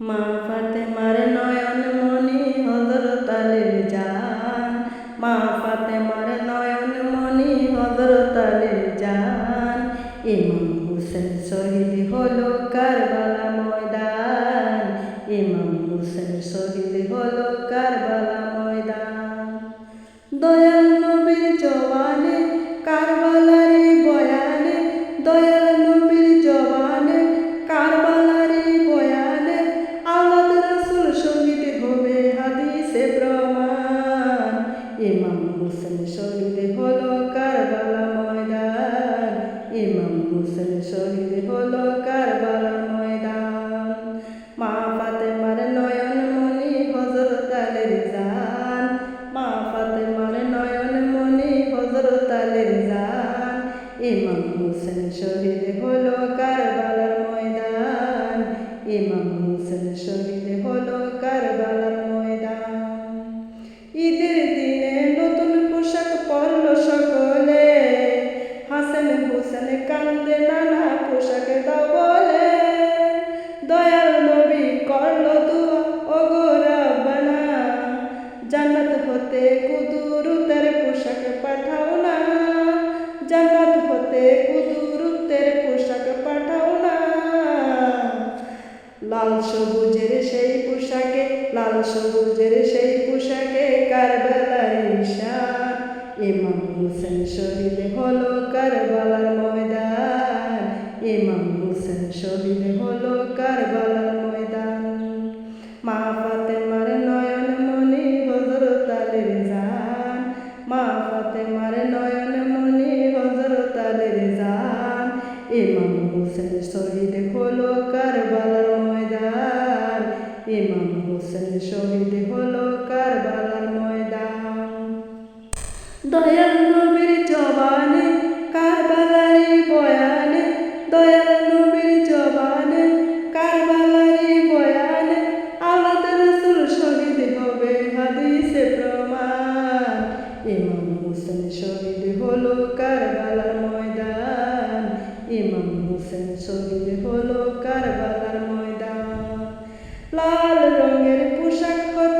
মা ফাতেমার নয়ন মনি হজরত আলীর জান। মা ফাতেমার নয়ন মনি হজরত আলীর জান। ইমাম হুসেন শহীদ হলো কারবালা ময়দান। ইমাম হুসেন শহীদ হলো কারবালা শহীদ হলো কারবালার ময়দান। ইমাম হোসেন শহীদ হলো কারবালার ময়দান। ঈদের দিনে নতুন পোশাক পরল সকলে। হাসেন হোসেন কান্দে নানা পোশাক দাও বলে। দয়াল নবী করল দুয়া লাল সবুজের সেই পোশাকে, লাল সবুজের সেই পোশাকে কারবালার ঈশান। ইমাম হোসেন শহীদ হলো কারবালার ময়দান। ইমাম হোসেন শহীদ হলো কারবালার ময়দান। মা ফাতেমার নয়ন মনি হজরত আলীর জান। মা ফাতেমার নয়ন মনি হজরত আলীর জান। ইমাম হোসেন শহীদ ইমাম হোসেন শহীদ হলো কারবালার ময়দান। দয়াল নবীর জবানে কারবালারি বয়ানে, দয়াল নবীর জবানে কারবালারি বয়ানে আলাদ রসুল শহীদ হবে হাদিসে প্রমাণ। ইমাম হোসেন শহীদ হলো কারবালার ময়দান। ইমাম হোসেন শহীদ all along in a push and cut